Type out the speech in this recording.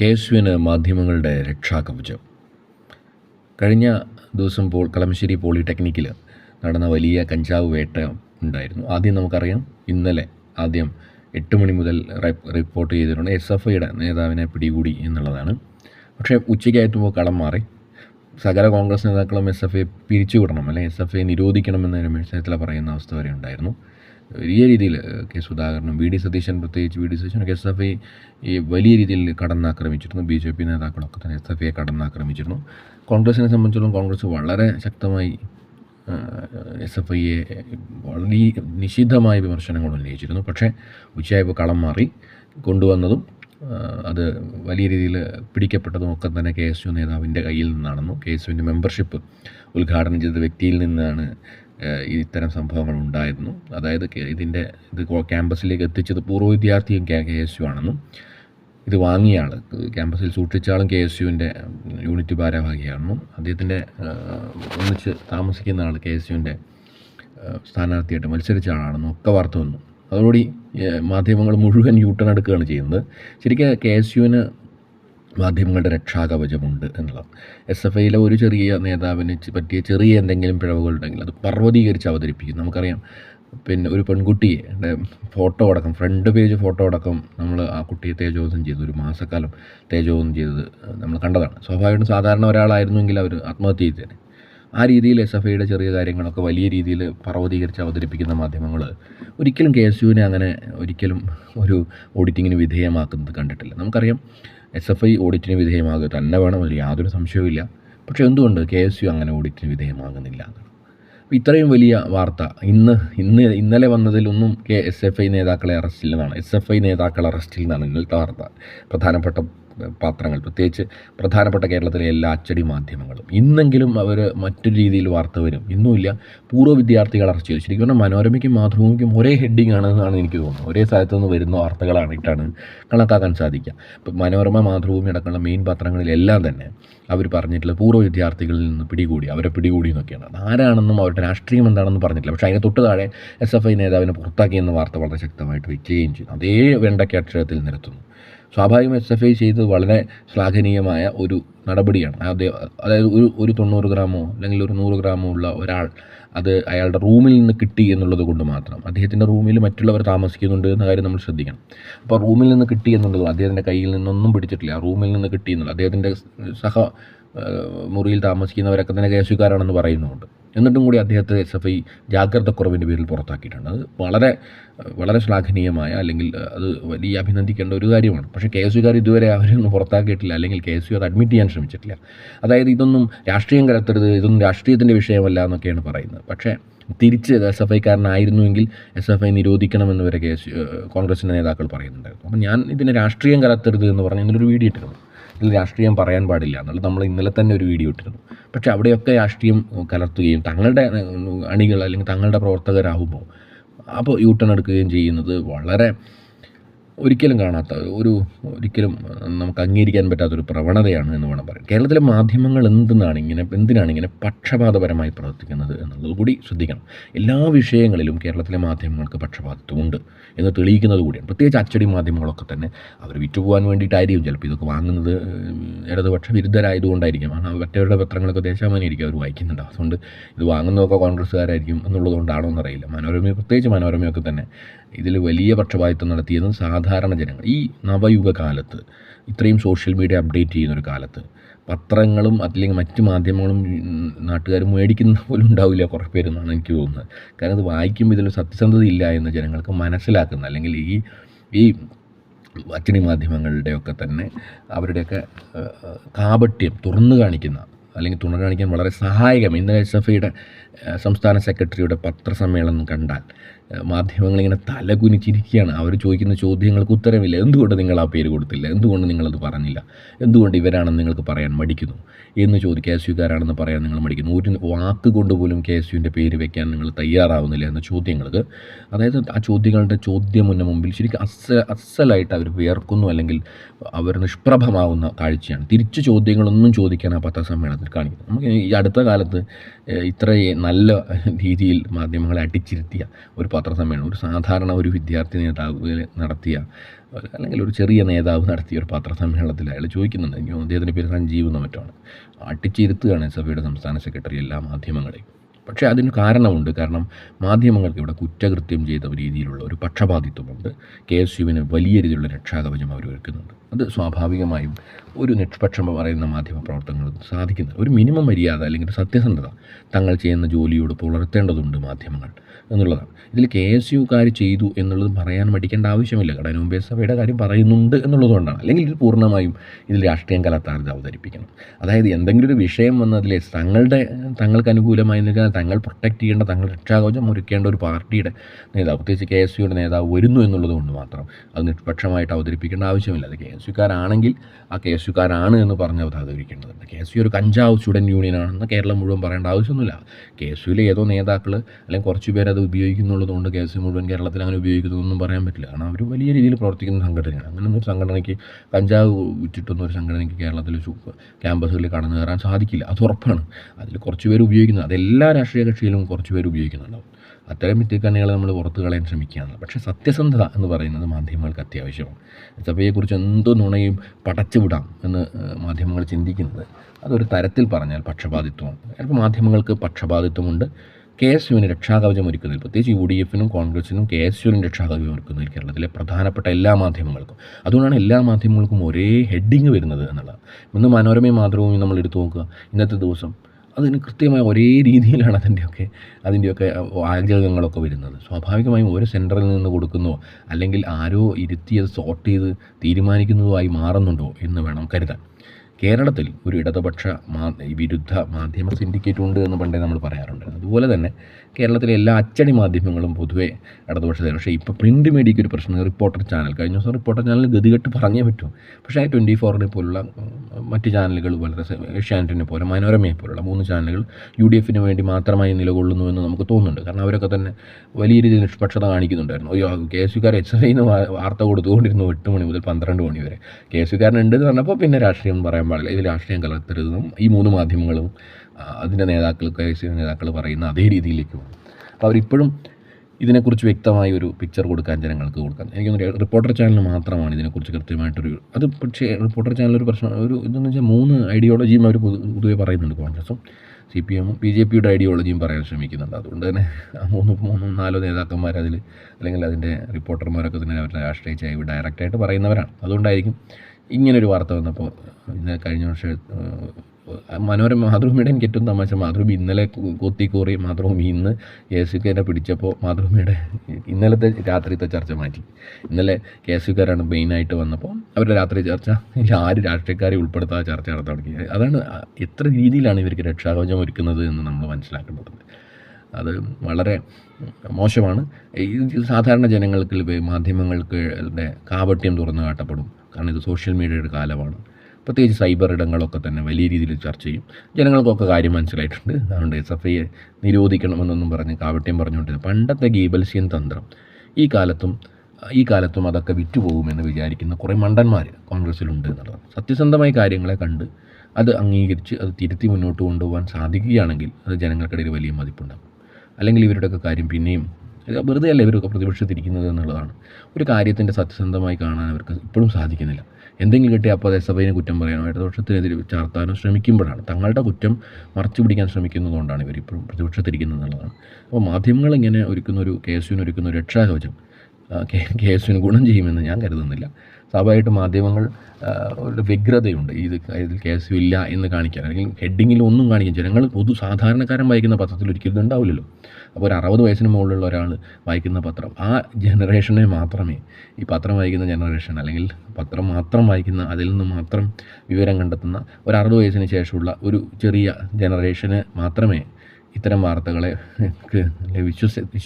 K S യുവിന് മാധ്യമങ്ങളുടെ രക്ഷാകവചം. കഴിഞ്ഞ ദിവസം പോൾ കളമശ്ശേരി പോളിടെക്നിക്കിൽ നടന്ന വലിയ കഞ്ചാവ് വേട്ട ഉണ്ടായിരുന്നു. ആദ്യം നമുക്കറിയാം ഇന്നലെ ആദ്യം എട്ട് മണി മുതൽ റിപ്പോർട്ട് ചെയ്തിട്ടുണ്ട് എസ് എഫ് ഐയുടെ നേതാവിനെ പിടികൂടി എന്നുള്ളതാണ്. പക്ഷേ ഉച്ചയ്ക്കായിട്ടുമ്പോൾ കളം മാറി. സകല കോൺഗ്രസ് നേതാക്കളും എസ് എഫ് ഐ പിരിച്ചുവിടണം അല്ലെങ്കിൽ എസ് എഫ് ഐ നിരോധിക്കണമെന്ന് രമേശ് ചെന്നിത്തല പറയുന്ന അവസ്ഥ വരെ ഉണ്ടായിരുന്നു. വലിയ രീതിയിൽ കെ സുധാകരനും വി ഡി സതീശൻ പ്രത്യേകിച്ച് വി ഡി സതീശനൊക്കെ എസ് എഫ് ഐ ഈ വലിയ രീതിയിൽ കടന്നാക്രമിച്ചിരുന്നു. ബി ജെ പി നേതാക്കളൊക്കെ തന്നെ എസ് എഫ് ഐയെ കടന്നാക്രമിച്ചിരുന്നു. കോൺഗ്രസിനെ സംബന്ധിച്ചിടത്തോളം കോൺഗ്രസ് വളരെ ശക്തമായി എസ് എഫ് ഐയെ വളരെ നിശിതമായ വിമർശനങ്ങൾ ഉന്നയിച്ചിരുന്നു. പക്ഷേ ഉച്ചയായപ്പോൾ കളം മാറി കൊണ്ടുവന്നതും അത് വലിയ രീതിയിൽ പിടിക്കപ്പെട്ടതും ഒക്കെ തന്നെ കെ എസ് യു നേതാവിന്റെ കയ്യിൽ നിന്നാണെന്നും കെ എസ് യുവിന്റെ മെമ്പർഷിപ്പ് ഉദ്ഘാടനം ചെയ്ത വ്യക്തിയിൽ നിന്നാണ് ഇത്തരം സംഭവങ്ങൾ ഉണ്ടായിരുന്നു. അതായത് ഇതിന്റെ ഇത് ക്യാമ്പസിലേക്ക് എത്തിച്ചത് പൂർവ വിദ്യാർത്ഥിയും കെ കെ എസ് യു ആണെന്നും ഇത് വാങ്ങിയ ആൾ ക്യാമ്പസിൽ സൂക്ഷിച്ച ആളും കെ എസ് യുവിന്റെ യൂണിറ്റ് ഭാരവാഹിയാണെന്നും അദ്ദേഹത്തിന്റെ ഒന്നിച്ച് താമസിക്കുന്ന ആൾ കെ എസ് യുവിന്റെ സ്ഥാനാർത്ഥിയായിട്ട് മത്സരിച്ച ആളാണെന്നും ഒക്കെ വാർത്ത വന്നു. അതോടുകൂടി മാധ്യമങ്ങൾ മുഴുവൻ യൂട്ടൺ എടുക്കുകയാണ് ചെയ്യുന്നത്. ശരിക്കും കെ എസ് യുവിന് മാധ്യമങ്ങളുടെ രക്ഷാകവചമുണ്ട് എന്നുള്ളതാണ് എസ് എഫ് ഐയിലെ ഒരു ചെറിയ നേതാവിന് പറ്റിയ ചെറിയ എന്തെങ്കിലും പിഴവുകളുണ്ടെങ്കിൽ അത് പർവതീകരിച്ച് അവതരിപ്പിക്കും. നമുക്കറിയാം പിന്നെ ഒരു പെൺകുട്ടിയെ ടെ ഫോട്ടോ അടക്കം ഫ്രണ്ട് പേജ് ഫോട്ടോ അടക്കം നമ്മൾ ആ കുട്ടിയെ തേജോധം ചെയ്തു ഒരു മാസക്കാലം തേജോധം ചെയ്തത് നമ്മൾ കണ്ടതാണ്. സ്വാഭാവികമായിട്ടും സാധാരണ ഒരാളായിരുന്നുവെങ്കിൽ അവർ ആത്മഹത്യ ചെയ്തേനെ. ആ രീതിയിൽ എസ് എഫ് ഐയുടെ ചെറിയ കാര്യങ്ങളൊക്കെ വലിയ രീതിയിൽ പർവതീകരിച്ച് അവതരിപ്പിക്കുന്ന മാധ്യമങ്ങൾ ഒരിക്കലും കെ എസ് യുവിനെ അങ്ങനെ ഒരിക്കലും ഒരു ഓഡിറ്റിങ്ങിന് വിധേയമാക്കുന്നത് കണ്ടിട്ടില്ല. നമുക്കറിയാം എസ് എഫ് ഐ ഓഡിറ്റിന് വിധേയമാകുക തന്നെ വേണം അതിൽ യാതൊരു സംശയവുമില്ല. പക്ഷേ എന്തുകൊണ്ട് കെ എസ് യു അങ്ങനെ ഓഡിറ്റിന് വിധേയമാകുന്നില്ല? ഇത്രയും വലിയ വാർത്ത ഇന്ന് ഇന്ന് ഇന്നലെ വന്നതിലൊന്നും കെ എസ് എഫ് ഐ നേതാക്കളെ അറസ്റ്റില്ലെന്നാണ് എസ് എഫ് ഐ നേതാക്കൾ അറസ്റ്റിൽ നിന്നാണ് ഇന്നലത്തെ വാർത്ത. പ്രധാനപ്പെട്ട പത്രങ്ങൾ. പ്രത്യേകിച്ച് പ്രധാനപ്പെട്ട കേരളത്തിലെ എല്ലാ അച്ചടി മാധ്യമങ്ങളും. ഇന്നെങ്കിലും അവർ മറ്റൊരു രീതിയിൽ വാർത്ത വരും. ഇന്നുമില്ല. പൂർവ വിദ്യാർത്ഥികൾ അറസ്റ്റ് ചെയ്തു. ശരിക്കും പറഞ്ഞാൽ മനോരമയ്ക്കും മാതൃഭൂമിക്കും ഒരേ ഹെഡിങ് ആണെന്നാണ് എനിക്ക് തോന്നുന്നത്. ഒരേ സ്ഥലത്തു നിന്ന് വരുന്ന വാർത്തകളായിട്ടാണ് കണക്കാക്കാൻ സാധിക്കുക. ഇപ്പം മനോരമ മാതൃഭൂമി അടക്കമുള്ള മെയിൻ പത്രങ്ങളിലെല്ലാം തന്നെ അവർ പറഞ്ഞിട്ടുള്ള പൂർവ വിദ്യാർത്ഥികളിൽ നിന്ന് പിടികൂടി അവരെ പിടികൂടി എന്നൊക്കെയാണ്. അത് ആരാണെന്നും അവരുടെ രാഷ്ട്രീയം എന്താണെന്നും പറഞ്ഞിട്ടില്ല. പക്ഷേ അതിന് തൊട്ട് താഴെ എസ് എഫ് ഐ നേതാവിനെ പുറത്താക്കിയെന്ന വാർത്ത വളരെ ശക്തമായിട്ട് വയ്ക്കുകയും ചെയ്തു. അതേ വെണ്ടയ്ക്ക് അക്ഷരത്തിൽ നിരത്തുന്നു. സ്വാഭാവികം എസ് എഫ് ഐ ചെയ്തത് വളരെ ശ്ലാഘനീയമായ ഒരു നടപടിയാണ്. അത് അതായത് ഒരു ഒരു തൊണ്ണൂറ് ഗ്രാമോ അല്ലെങ്കിൽ ഒരു നൂറ് ഗ്രാമോ ഉള്ള ഒരാൾ അത് അയാളുടെ റൂമിൽ നിന്ന് കിട്ടി എന്നുള്ളത് കൊണ്ട് മാത്രം. അദ്ദേഹത്തിന്റെ റൂമിൽ മറ്റുള്ളവർ താമസിക്കുന്നുണ്ട് എന്ന കാര്യം നമ്മൾ ശ്രദ്ധിക്കണം. അപ്പോൾ റൂമിൽ നിന്ന് കിട്ടി എന്നുള്ളത് അദ്ദേഹത്തിന്റെ കയ്യിൽ നിന്നൊന്നും പിടിച്ചിട്ടില്ല. റൂമിൽ നിന്ന് കിട്ടി എന്നുള്ളത് അദ്ദേഹത്തിന്റെ സഹ മുറിയിൽ താമസിക്കുന്നവരൊക്കെ തന്നെ കേസുകാരാണെന്ന് പറയുന്നുമുണ്ട്. എന്നിട്ടും കൂടി അദ്ദേഹത്തെ എസ് എഫ് ഐ ജാഗ്രതക്കുറവിന്റെ പേരിൽ പുറത്താക്കിയിട്ടുണ്ട്. അത് വളരെ വളരെ ശ്ലാഘനീയമായ അല്ലെങ്കിൽ അത് വലിയ അഭിനന്ദിക്കേണ്ട ഒരു കാര്യമാണ്. പക്ഷേ കെ എസ് യുകാർ ഇതുവരെ അവരൊന്നും പുറത്താക്കിയിട്ടില്ല. അല്ലെങ്കിൽ കെ എസ് യു അത് അഡ്മിറ്റ് ചെയ്യാൻ ശ്രമിച്ചിട്ടില്ല. അതായത് ഇതൊന്നും രാഷ്ട്രീയം കലർത്തരുത് ഇതൊന്നും രാഷ്ട്രീയത്തിന്റെ വിഷയമല്ല എന്നൊക്കെയാണ് പറയുന്നത്. പക്ഷേ തിരിച്ച് എസ് എഫ് ഐക്കാരനായിരുന്നുവെങ്കിൽ എസ് എഫ് ഐ നിരോധിക്കണമെന്ന് വരെ കെ എസ് കോൺഗ്രസിന്റെ നേതാക്കൾ പറയുന്നുണ്ടായിരുന്നു. അപ്പം ഞാൻ ഇതിനെ രാഷ്ട്രീയം കലർത്തരുത് എന്ന് പറഞ്ഞ് ഇന്നൊരു വീഡിയോ ഇട്ടിരുന്നു. ഇതിൽ രാഷ്ട്രീയം പറയാൻ പാടില്ല. എന്നുള്ളത് നമ്മൾ ഇന്നലെ തന്നെ ഒരു വീഡിയോ ഇട്ടിരുന്നു. പക്ഷേ അവിടെയൊക്കെ രാഷ്ട്രീയം കലർത്തുകയും തങ്ങളുടെ അണികൾ അല്ലെങ്കിൽ തങ്ങളുടെ പ്രവർത്തകരാകുമ്പോൾ അപ്പോൾ യൂട്ടേൺ എടുക്കുകയും ചെയ്യുന്നത് വളരെ ഒരിക്കലും കാണാത്ത ഒരു ഒരിക്കലും നമുക്ക് അംഗീകരിക്കാൻ പറ്റാത്തൊരു പ്രവണതയാണ് എന്ന് വേണം പറയാം കേരളത്തിലെ മാധ്യമങ്ങൾ എന്തിനാണ് ഇങ്ങനെ എന്തിനാണ് ഇങ്ങനെ പക്ഷപാതപരമായി പ്രവർത്തിക്കുന്നത് എന്നുള്ളത് കൂടി ശ്രദ്ധിക്കണം. എല്ലാ വിഷയങ്ങളിലും കേരളത്തിലെ മാധ്യമങ്ങൾക്ക് പക്ഷപാതിത്വമുണ്ട് എന്ന് തെളിയിക്കുന്നത് കൂടിയാണ്. പ്രത്യേകിച്ച് അച്ചടി മാധ്യമങ്ങളൊക്കെ തന്നെ അവർ വിറ്റുപോകാൻ വേണ്ടിയിട്ടായിരിക്കും ചിലപ്പോൾ ഇതൊക്കെ വാങ്ങുന്നത് ഇടതുപക്ഷ വിരുദ്ധരായതുകൊണ്ടായിരിക്കും. കാരണം മറ്റവരുടെ പത്രങ്ങളൊക്കെ ദേശാമാനിയായിരിക്കും അവർ വായിക്കുന്നുണ്ടാവും അതുകൊണ്ട് ഇത് വാങ്ങുന്നതൊക്കെ കോൺഗ്രസ്സുകാരായിരിക്കും എന്നുള്ളതുകൊണ്ടാണോ എന്നറിയില്ല മനോരമ പ്രത്യേകിച്ച് മനോരമയൊക്കെ തന്നെ ഇതിൽ വലിയ പക്ഷപാതിത്വം നടത്തിയതും സാധാരണ ജനങ്ങൾ ഈ നവയുഗ കാലത്ത് ഇത്രയും സോഷ്യൽ മീഡിയ അപ്ഡേറ്റ് ചെയ്യുന്നൊരു കാലത്ത് പത്രങ്ങളും അല്ലെങ്കിൽ മറ്റ് മാധ്യമങ്ങളും നാട്ടുകാരും മേടിക്കുന്ന പോലും ഉണ്ടാവില്ല കുറേ പേരെന്നാണ് എനിക്ക് തോന്നുന്നത്. കാരണം ഇത് വായിക്കുമ്പോൾ ഇതിൽ സത്യസന്ധത ഇല്ല എന്ന് ജനങ്ങൾക്ക് മനസ്സിലാക്കുന്ന അല്ലെങ്കിൽ ഈ ഈ അച്ചടി മാധ്യമങ്ങളുടെയൊക്കെ തന്നെ അവരുടെയൊക്കെ കാപട്യം തുറന്നു കാണിക്കുന്ന അല്ലെങ്കിൽ തുറന്നു കാണിക്കാൻ വളരെ സഹായകം ഇന്ന് എസ് എഫ് ഐയുടെ സംസ്ഥാന സെക്രട്ടറിയുടെ പത്രസമ്മേളനം കണ്ടാൽ മാധ്യമങ്ങളിങ്ങനെ തലകുനിച്ചിരിക്കുകയാണ്. അവർ ചോദിക്കുന്ന ചോദ്യങ്ങൾക്ക് ഉത്തരമില്ല. എന്തുകൊണ്ട് നിങ്ങൾ ആ പേര് കൊടുത്തില്ല? എന്തുകൊണ്ട് നിങ്ങളത് പറഞ്ഞില്ല? എന്തുകൊണ്ട് ഇവരാണെന്ന് നിങ്ങൾക്ക് പറയാൻ മടിക്കുന്നു? എന്ന് ചോദി കെ എസ് യുക്കാരാണെന്ന് പറയാൻ നിങ്ങൾ മടിക്കുന്നു. ഒരു വാക്ക് കൊണ്ടുപോലും കെ എസ് യുവിന്റെ പേര് വെക്കാൻ നിങ്ങൾ തയ്യാറാവുന്നില്ല എന്ന ചോദ്യങ്ങൾക്ക് അതായത് ആ ചോദ്യങ്ങളുടെ ചോദ്യമുന്ന മുമ്പിൽ ശരിക്കും അസ അസലായിട്ട് അവർ വിയർക്കുന്നു അല്ലെങ്കിൽ അവർ നിഷ്പ്രഭമാവുന്ന കാഴ്ചയാണ്. തിരിച്ച് ചോദ്യങ്ങളൊന്നും ചോദിക്കാൻ ആ പത്രസമ്മേളനത്തിൽ കാണിക്കുന്നത് നമുക്ക് ഈ അടുത്ത കാലത്ത് ഇത്രയും ഇത്ര നല്ല രീതിയിൽ മാധ്യമങ്ങളെ അടിച്ചിരുത്തിയ ഒരു പത്രസമ്മേളനം ഒരു സാധാരണ ഒരു വിദ്യാർത്ഥി നേതാവ് നടത്തിയ അല്ലെങ്കിൽ ഒരു ചെറിയ നേതാവ് നടത്തിയ ഒരു പത്രസമ്മേളനത്തിൽ അയാൾ ചോദിക്കുന്നുണ്ട് അദ്ദേഹത്തിന്റെ പേര് സഞ്ജീവ് എന്ന മറ്റാണ് അടിച്ചിരുത്തുകയാണ് സഭയുടെ സംസ്ഥാന സെക്രട്ടറി എല്ലാ മാധ്യമങ്ങളെയും. പക്ഷേ അതിന് കാരണമുണ്ട്. കാരണം മാധ്യമങ്ങൾക്ക് ഇവിടെ കുറ്റകൃത്യം ചെയ്ത രീതിയിലുള്ള ഒരു പക്ഷപാതിത്വമുണ്ട്. കെ എസ് യുവിന് വലിയ രീതിയിലുള്ള രക്ഷാകവചം അവർ ഒരുക്കുന്നുണ്ട്. അത് സ്വാഭാവികമായും ഒരു നിഷ്പക്ഷം പറയുന്ന മാധ്യമ പ്രവർത്തനങ്ങൾ സാധിക്കുന്നു ഒരു മിനിമം മര്യാദ അല്ലെങ്കിൽ സത്യസന്ധത തങ്ങൾ ചെയ്യുന്ന ജോലിയോട് പുലർത്തേണ്ടതുണ്ട് മാധ്യമങ്ങൾ എന്നുള്ളതാണ്. ഇതിൽ കെ എസ് യുക്കാർ ചെയ്തു എന്നുള്ളത് പറയാൻ മടിക്കേണ്ട ആവശ്യമില്ല. കാരണം മുമ്പേ സഭയുടെ കാര്യം പറയുന്നുണ്ട് എന്നുള്ളതുകൊണ്ടാണ്. അല്ലെങ്കിൽ ഇത് പൂർണമായും ഇതിൽ രാഷ്ട്രീയം കലർത്താതെ അവതരിപ്പിക്കണം. അതായത് എന്തെങ്കിലും ഒരു വിഷയം വന്നതിൽ തങ്ങളുടെ തങ്ങൾക്ക് അനുകൂലമായി നിൽക്കുന്ന തങ്ങൾ പ്രൊട്ടക്റ്റ് ചെയ്യേണ്ട തങ്ങൾ രക്ഷാകവചം ഒരുക്കേണ്ട ഒരു പാർട്ടിയുടെ നേതാവ് പ്രത്യേകിച്ച് കെ എസ് യുയുടെ നേതാവ് വരുന്നു എന്നുള്ളത് കൊണ്ട് മാത്രം അത് നിഷ്പക്ഷമായിട്ട് അവതരിപ്പിക്കേണ്ട ആവശ്യമില്ല. അത് കെ എസ് യുക്കാരാണെങ്കിൽ ആ കെ എസ് യുക്കാരാണ് എന്ന് പറഞ്ഞ് അത് അവതരിക്കേണ്ടതുണ്ട്. കെ എസ് യു ഒരു കഞ്ചാവ് സ്റ്റുഡന്റ് യൂണിയനാണെന്ന് കേരളം മുഴുവൻ പറയേണ്ട ആവശ്യമൊന്നുമില്ല. കെ എസ് യുവിലെ ഏതോ നേതാക്കൾ അല്ലെങ്കിൽ കുറച്ച് പേര് അത് ഉപയോഗിക്കുന്നുള്ളത് കൊണ്ട് കെ എസ് യു മുഴുവൻ കേരളത്തിൽ അങ്ങനെ ഉപയോഗിക്കുന്നതൊന്നും പറയാൻ പറ്റില്ല. കാരണം അവർ വലിയ രീതിയിൽ പ്രവർത്തിക്കുന്ന സംഘടനയാണ്. അങ്ങനെ ഒരു സംഘടനയ്ക്ക് കഞ്ചാവ് വിറ്റിട്ടൊന്നും ഒരു സംഘടനയ്ക്ക് കേരളത്തിൽ ക്യാമ്പസുകളിൽ കടന്നു കയറാൻ സാധിക്കില്ല. അത് ഉറപ്പാണ്. അതിൽ കുറച്ച് പേര് ഉപയോഗിക്കുന്നത് അതെല്ലാ രാഷ്ട്രീയ കക്ഷിയിലും കുറച്ച് പേര് ഉപയോഗിക്കുന്നുണ്ടാവും. അത്തരം വിത്തിക്കണ്ണികളെ നമ്മൾ പുറത്ത് കളയാൻ ശ്രമിക്കുകയാണ്. പക്ഷേ സത്യസന്ധത എന്ന് പറയുന്നത് മാധ്യമങ്ങൾക്ക് അത്യാവശ്യമാണ്. സഭയെക്കുറിച്ച് എന്ത് നുണയും പടച്ചുവിടാം എന്ന് മാധ്യമങ്ങൾ ചിന്തിക്കുന്നത് അതൊരു തരത്തിൽ പറഞ്ഞാൽ പക്ഷപാതിത്വമാണ്. ചിലപ്പോൾ മാധ്യമങ്ങൾക്ക് പക്ഷപാതിത്വമുണ്ട്. കെ. എസ്. യുവിന് രക്ഷാകവചം ഒരുക്കുന്നതിൽ പ്രത്യേകിച്ച് യു ഡി എഫിനും കോൺഗ്രസിനും കെ. എസ്. യുവിനും രക്ഷാകവചം ഒരുക്കുന്നതിൽ കേരളത്തിലെ പ്രധാനപ്പെട്ട എല്ലാ മാധ്യമങ്ങൾക്കും. അതുകൊണ്ടാണ് എല്ലാ മാധ്യമങ്ങൾക്കും ഒരേ ഹെഡിങ് വരുന്നത് എന്നുള്ളത്. ഇന്ന് മനോരമയും മാതൃഭൂമിയും നമ്മൾ എടുത്തു നോക്കുക. ഇന്നത്തെ ദിവസം അതിന് കൃത്യമായ ഒരേ രീതിയിലാണ് അതിന്റെയൊക്കെ അതിന്റെയൊക്കെ വാചകങ്ങളൊക്കെ വരുന്നത്. സ്വാഭാവികമായും ഒരു സെന്ററിൽ നിന്ന് കൊടുക്കുന്നോ അല്ലെങ്കിൽ ആരോ ഇരുത്തി അത് സോർട്ട് ചെയ്ത് തീരുമാനിക്കുന്നതോ ആയി മാറുന്നുണ്ടോ എന്ന് വേണം കരുതാൻ. കേരളത്തിൽ ഒരു ഇടതുപക്ഷ മാ വിരുദ്ധ മാധ്യമ സിൻഡിക്കേറ്റ് ഉണ്ട് എന്ന് പണ്ടേ നമ്മൾ പറയാറുണ്ട് അതുപോലെ തന്നെ കേരളത്തിലെ എല്ലാ അച്ചടി മാധ്യമങ്ങളും പൊതുവേ ഇടതുപക്ഷത്തിൽ പക്ഷേ ഇപ്പോൾ പ്രിന്റ് മീഡിയയ്ക്ക് ഒരു പ്രശ്നം. റിപ്പോർട്ടർ ചാനൽ കഴിഞ്ഞ ദിവസം റിപ്പോർട്ടർ ചാനൽ ഗതികെട്ട് പറഞ്ഞേ പറ്റും. പക്ഷേ ട്വന്റി ഫോറിനെ പോലുള്ള മറ്റ് ചാനലുകൾ വളരെ ഏഷ്യാനെറ്റിനെ പോലെ മനോരമയെ പോലുള്ള മൂന്ന് ചാനലുകൾ യു ഡി എഫിന് വേണ്ടി മാത്രമായി നിലകൊള്ളുന്നു എന്ന് നമുക്ക് തോന്നുന്നുണ്ട്. കാരണം അവരൊക്കെ തന്നെ വലിയ രീതിയിൽ നിഷ്പക്ഷത കാണിക്കുന്നുണ്ടായിരുന്നു. അയ്യോ കെ എസ് യുക്കാർ എച്ച് എന്ന് വാർത്ത കൊടുത്തുകൊണ്ടിരുന്നു എട്ട് മണി മുതൽ പന്ത്രണ്ട് മണി വരെ. കെ എസ് യുക്കാരൻ ഉണ്ടെന്ന് പറഞ്ഞപ്പോൾ പിന്നെ രാഷ്ട്രീയം പറയാൻ പാടില്ല ഇത് രാഷ്ട്രീയം കലർത്തരുതെന്നും ഈ മൂന്ന് മാധ്യമങ്ങളും അതിന്റെ നേതാക്കൾ കെ എസ് യു നേതാക്കൾ പറയുന്ന അതേ രീതിയിലേക്ക് പോകും അപ്പോൾ അവരിപ്പോഴും ഇതിനെക്കുറിച്ച് വ്യക്തമായ ഒരു പിക്ചർ കൊടുക്കാൻ ജനങ്ങൾക്ക് കൊടുക്കാൻ. എനിക്ക് തോന്നുന്നു റിപ്പോർട്ടർ ചാനൽ മാത്രമാണ് ഇതിനെക്കുറിച്ച് കൃത്യമായിട്ടൊരു അത് പക്ഷേ റിപ്പോർട്ടർ ചാനൽ ഒരു പ്രശ്നം ഒരു ഇതെന്ന് വെച്ചാൽ മൂന്ന് ഐഡിയോളജിയും അവർ പൊതുവെ പറയുന്നുണ്ട് കോൺഗ്രസും സി പി എമ്മും ബി ജെ പിയുടെ ഐഡിയോളജിയും പറയാൻ ശ്രമിക്കുന്നുണ്ട്. അതുകൊണ്ട് തന്നെ മൂന്ന് മൂന്നും നാലോ നേതാക്കന്മാർ അതിൽ അല്ലെങ്കിൽ അതിന്റെ റിപ്പോർട്ടർമാരൊക്കെ തന്നെ അവരുടെ രാഷ്ട്രീയ ഡയറക്റ്റായിട്ട് പറയുന്നവരാണ്. അതുകൊണ്ടായിരിക്കും ഇങ്ങനൊരു വാർത്ത വന്നപ്പോൾ ഇന്ന് കഴിഞ്ഞ വർഷം മനോരമ മാതൃഭൂമിയുടെ എനിക്ക് ഏറ്റവും തമാശ മാതൃഭൂമി ഇന്നലെ കൊത്തിക്കോറി മാതൃഭൂമി ഇന്ന് യുക്കാരെ പിടിച്ചപ്പോൾ മാതൃഭൂമിയുടെ ഇന്നലത്തെ രാത്രിത്തെ ചർച്ച മാറ്റി. ഇന്നലെ കെ എസ് യുക്കാരാണ് മെയിനായിട്ട് വന്നപ്പോൾ അവരുടെ രാത്രി ചർച്ച ആര് രാഷ്ട്രീയക്കാരെ ഉൾപ്പെടുത്താതെ ചർച്ച നടത്താൻ തുടങ്ങി? അതാണ് എത്ര രീതിയിലാണ് ഇവർക്ക് രക്ഷാകവചം ഒരുക്കുന്നത് എന്ന് നമ്മൾ മനസ്സിലാക്കേണ്ടത്. അത് വളരെ മോശമാണ്. ഈ സാധാരണ ജനങ്ങൾക്ക് മാധ്യമങ്ങൾക്ക് കാപട്യം തുറന്നു കാട്ടപ്പെടും. കാരണം ഇത് സോഷ്യൽ മീഡിയയുടെ കാലമാണ്. പ്രത്യേകിച്ച് സൈബർ ഇടങ്ങളൊക്കെ തന്നെ വലിയ രീതിയിൽ ചർച്ച ചെയ്യും. ജനങ്ങൾക്കൊക്കെ കാര്യം മനസ്സിലായിട്ടുണ്ട്. അതുകൊണ്ട് എസ് എഫ് ഐയെ നിരോധിക്കണമെന്നൊന്നും പറഞ്ഞ് കാവട്യം പറഞ്ഞുകൊണ്ടിരുന്നത് പണ്ടത്തെ ഗീബൽസ്യൻ തന്ത്രം ഈ കാലത്തും ഈ കാലത്തും അതൊക്കെ വിറ്റുപോകുമെന്ന് വിചാരിക്കുന്ന കുറേ മണ്ടന്മാർ കോൺഗ്രസ്സിലുണ്ട് എന്നുള്ളതാണ് സത്യസന്ധമായ കാര്യങ്ങളെ കണ്ട് അത് അംഗീകരിച്ച് അത് തിരുത്തി മുന്നോട്ട് കൊണ്ടുപോകാൻ സാധിക്കുകയാണെങ്കിൽ അത് ജനങ്ങൾക്കിടയിൽ വലിയ മതിപ്പുണ്ടാകും. അല്ലെങ്കിൽ ഇവരുടെയൊക്കെ കാര്യം പിന്നെയും വെറുതെ അല്ല ഇവരൊക്കെ പ്രതിപക്ഷത്തിരിക്കുന്നത് എന്നുള്ളതാണ്. ഒരു കാര്യത്തിന്റെ സത്യസന്ധമായി കാണാൻ അവർക്ക് ഇപ്പോഴും സാധിക്കുന്നില്ല. എന്തെങ്കിലും കിട്ടിയ അപ്പോൾ ഐനെ കുറ്റം പറയാനോ ഇടതുപക്ഷത്തിനെതിരെ ചാർത്താനോ ശ്രമിക്കുമ്പോഴാണ്. തങ്ങളുടെ കുറ്റം മറച്ചു പിടിക്കാൻ ശ്രമിക്കുന്നതുകൊണ്ടാണ് ഇവർ ഇപ്പോഴും പ്രതിപക്ഷത്തിരിക്കുന്നത് എന്നുള്ളതാണ്. അപ്പോൾ മാധ്യമങ്ങൾ ഇങ്ങനെ ഒരുക്കുന്ന ഒരു കെ എസ് യുവിന് ഒരുക്കുന്ന ഒരു രക്ഷാകവചം കേസുവിന് ഗുണം ചെയ്യുമെന്ന് ഞാൻ കരുതുന്നില്ല. സ്വാഭാവികമായിട്ട് മാധ്യമങ്ങൾ ഒരു വ്യഗ്രതയുണ്ട്. ഇത് ഇതിൽ കേസ് ഇല്ല എന്ന് കാണിക്കാൻ. അല്ലെങ്കിൽ ഹെഡിങ്ങിൽ ഒന്നും കാണിക്കാൻ ജനങ്ങൾ പൊതു സാധാരണക്കാരൻ വായിക്കുന്ന പത്രത്തിൽ ഒരിക്കലും ഉണ്ടാവില്ലല്ലോ. അപ്പോൾ ഒരു അറുപത് വയസ്സിന് മുകളിലുള്ള ഒരാൾ വായിക്കുന്ന പത്രം ആ ജനറേഷനെ മാത്രമേ ഈ പത്രം വായിക്കുന്ന ജനറേഷൻ അല്ലെങ്കിൽ പത്രം മാത്രം വായിക്കുന്ന അതിൽ നിന്ന് മാത്രം വിവരം കണ്ടെത്തുന്ന ഒരു അറുപത് വയസ്സിന് ശേഷമുള്ള ഒരു ചെറിയ ജനറേഷന് മാത്രമേ ഇത്തരം വാർത്തകളെ വിശ്വസി വിശ്വ